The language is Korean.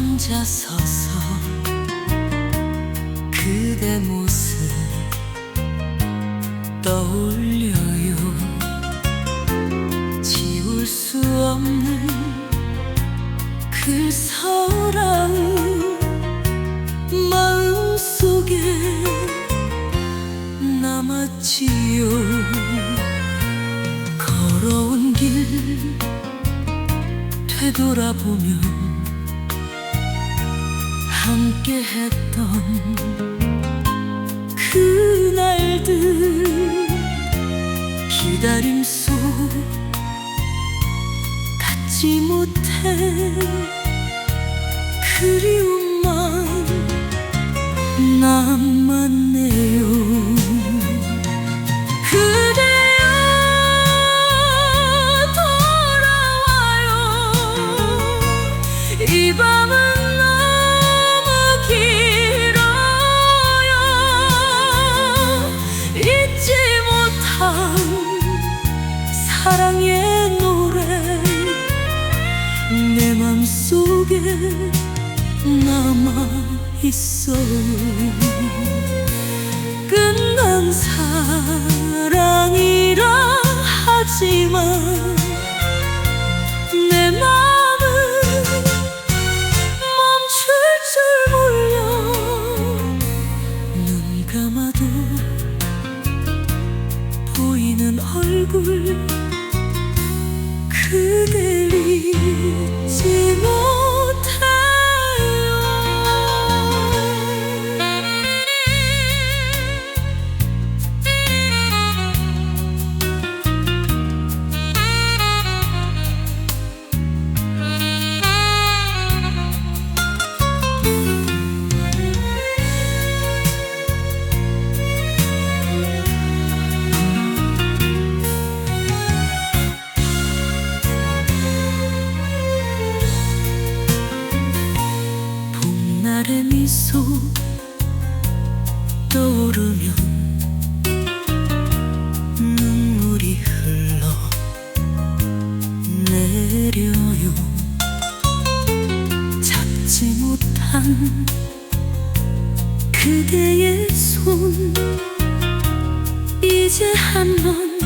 혼자 서서 그대 모습 떠올려요. 지울 수 없는 그 사랑 마음속에 남았지요. 걸어온 길 되돌아보면 함께 했던 그날들 기다림 속 갖지 못해 그리움 사랑의 노래 내 맘속에 남아 있어. 끝난 사랑이라 하지만 그댈 잊지 못 미소 떠오르면 눈물이 흘러 내려요. 잡지 못한 그대의 손 이제 한번